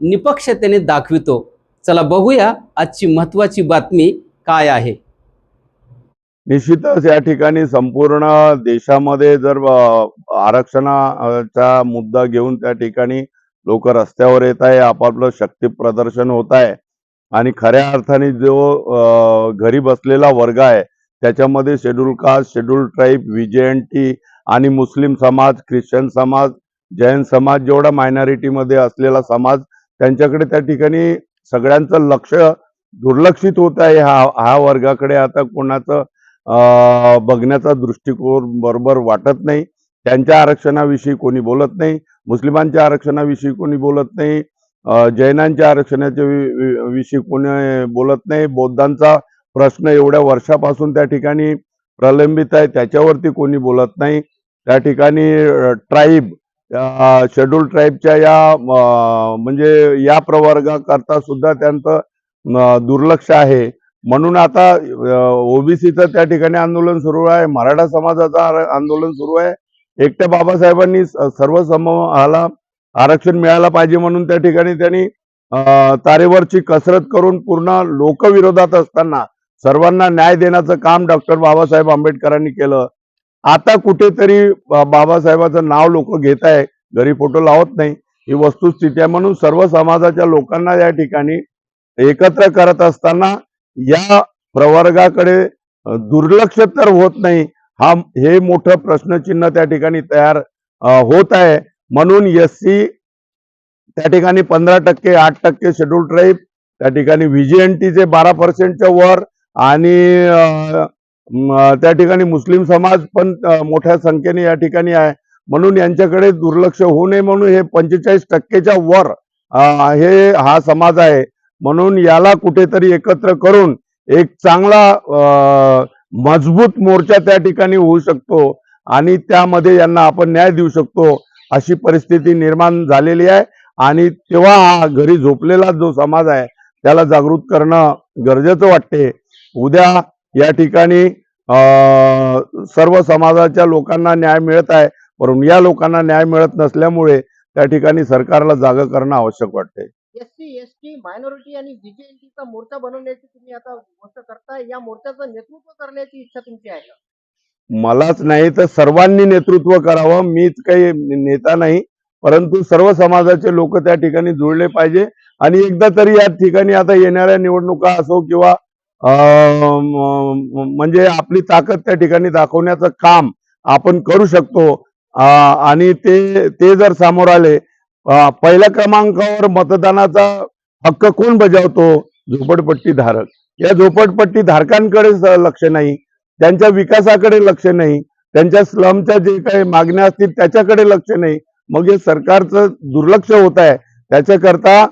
निपक्षतेने दाखवितो. चला बघूया आजची महत्वाची बातमी काय आहे. निश्चितच या ठिकाणी संपूर्ण देशामध्ये जर आरक्षणाचा मुद्दा घेऊन त्या ठिकाणी लोक रस्त्यावर येत आहे आपापलं शक्ती प्रदर्शन होत आहे आणि खऱ्या अर्थाने जो घरी बसलेला वर्ग आहे त्याच्यामध्ये schedule caste schedule tribe VJNT आणि मुस्लिम समाज ख्रिश्चन समाज जैन समाज जेवढा मायनॉरिटीमध्ये असलेला समाज त्यांच्याकडे त्या ठिकाणी सगळ्यांचं लक्ष दुर्लक्षित होत आहे. हा हा वर्गाकडे आता कोणाचं बघण्याचा दृष्टिकोन बरोबर वाटत नाही. त्यांच्या आरक्षणाविषयी कोणी बोलत नाही. मुस्लिमांच्या आरक्षणाविषयी कोणी बोलत नाही. जैनांच्या आरक्षणाच्या विषयी कोणी बोलत नाही. बौद्धांचा प्रश्न एवढ्या वर्षापासून त्या ठिकाणी प्रलंबित आहे. त्याच्यावरती कोणी बोलत नाही. त्या ठिकाणी ट्राईब शेड्यूल ट्राईबच्या या म्हणजे या प्रवर्गाकरता सुद्धा त्यांचं दुर्लक्ष आहे. म्हणून आता ओबीसीचं त्या ठिकाणी आंदोलन सुरू आहे मराठा समाजाचं आंदोलन सुरू आहे. एकट्या बाबासाहेबांनी सर्व समूहाला आरक्षण मिळायला पाहिजे म्हणून त्या ठिकाणी त्यांनी तारेवरची कसरत करून पूर्ण लोकविरोधात असताना सर्वांना न्याय देण्याचं काम डॉक्टर बाबासाहेब आंबेडकरांनी केलं. आता कुठेतरी बाबासाहेबाचं नाव लोक घेत आहे घरी फोटो लावत नाही. ही वस्तुस्थिती आहे म्हणून सर्व समाजाच्या लोकांना या ठिकाणी एकत्र करत असताना या प्रवर्गाकडे दुर्लक्ष तर होत नाही. हा हे मोठं प्रश्नचिन्ह त्या ठिकाणी तयार होत आहे. म्हणून एस सी त्या ठिकाणी पंधरा टक्के आठ टक्के शेड्यूल ट्राईब त्या ठिकाणी व्हीजीएनटीचे बारा पर्सेंटच्या वर आणि त्या ठिकाणी मुस्लिम समाज पण मोठ्या संख्येने या ठिकाणी आहे. म्हणून यांच्याकडे दुर्लक्ष होऊ नये म्हणून हे पंचेचाळीस टक्केच्या वर हे हा समाज आहे. म्हणून याला कुठेतरी एकत्र करून एक चांगला मजबूत मोर्चा त्या ठिकाणी होऊ शकतो आणि त्यामध्ये यांना आपण न्याय देऊ शकतो अशी परिस्थिती निर्माण झालेली आहे. आणि तेव्हा हा घरी झोपलेला जो समाज आहे त्याला जागृत करणं गरजेचं वाटते. उद्या या ठिकाणी सर्व समाजाच्या लोकांना न्याय मिळत आहे. परंतु या लोकांना न्याय मिळत नसल्यामुळे त्या ठिकाणी सरकारला जागा करणं आवश्यक वाटते S C S T minority आणि मोर्चा बनवण्याची तुम्ही आता गोष्ट करताय. या मोर्चाचं नेतृत्व करण्याची इच्छा तुमची आहे का? मलाच नाही तर सर्वांनी नेतृत्व करावं. मीच काही नेता नाही. परंतु सर्व समाजाचे लोक त्या ठिकाणी जुळले पाहिजे. आणि एकदा तरी या ठिकाणी आता येणाऱ्या निवडणुका असो किंवा म्हणजे आपली ताकद त्या ठिकाणी दाखवण्याचं काम आपण करू शकतो. आणि ते ते जर समोर आले पहिल्या क्रमांकावर मतदानाचा हक्क कोण बजावतो? झोपडपट्टी धारक. या झोपडपट्टी धारकांकडे लक्ष नाही. त्यांच्या विकासाकडे लक्ष नाही. त्यांच्या स्लमच्या जे काही मागण्या असतील त्याच्याकडे लक्ष नाही. मग हे सरकारचं दुर्लक्ष होत आहे. त्याच्याकरता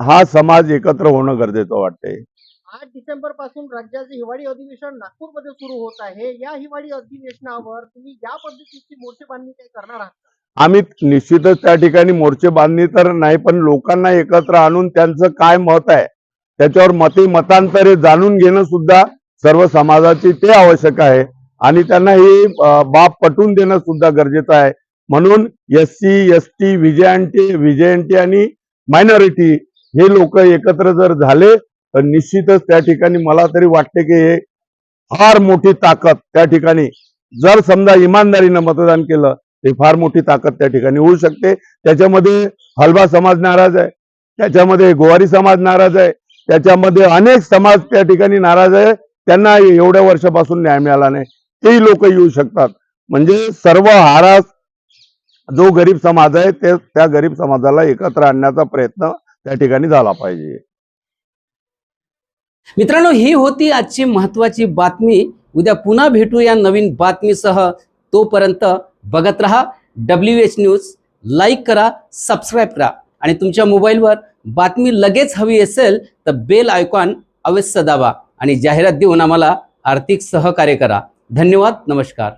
हा समाज एकत्र होणं गरजेचं वाटतंय. आठ डिसेंबरपासून राज्याचे हिवाळी अधिवेशन नागपूरमध्ये सुरू होत आहे. या हिवाळी अधिवेशनावर तुम्ही या पद्धतीची मोर्चे बांधणी काही करणार आहात आम्ही निश्चितच त्या ठिकाणी मोर्चे बांधणी तर नाही पण लोकांना एकत्र आणून त्यांचं काय मत आहे त्याच्यावर मते मतांतरे जाणून घेणं सुद्धा सर्व समाजाची ते आवश्यक आहे. आणि त्यांना ही बाब पटवून देणं सुद्धा गरजेचं आहे. म्हणून S C S T VJNT VJNT आणि मायनॉरिटी हे लोक एकत्र जर झाले तर निश्चितच त्या ठिकाणी मला तरी वाटते की हे फार मोठी ताकद त्या ठिकाणी जर समजा इमानदारीनं मतदान केलं ते फार मोठी ताकद त्या ठिकाणी होऊ शकते. त्याच्यामध्ये हलवा समाज नाराज आहे त्याच्यामध्ये गोवारी समाज नाराज आहे त्याच्यामध्ये अनेक समाज त्या ठिकाणी नाराज आहे त्यांना एवढ्या वर्षापासून न्याय मिळाला नाही. तेही लोक येऊ शकतात. म्हणजे सर्व हारा जो गरीब समाज आहे ते त्या गरीब समाजाला एकत्र आणण्याचा प्रयत्न त्या ठिकाणी झाला पाहिजे. मित्रांनो ही होती आजची महत्वाची बातमी. उद्या पुन्हा भेटू या नवीन बातमीसह. तोपर्यंत बघत रहा डब्ल्यू एच न्यूज लाईक करा सबस्क्राईब करा. आणि तुमच्या मोबाईलवर बातमी लगेच हवी असेल तर बेल आयकॉन अवश्य दाबा. आणि जाहिरात देऊन आम्हाला आर्थिक सहकार्य करा. धन्यवाद नमस्कार.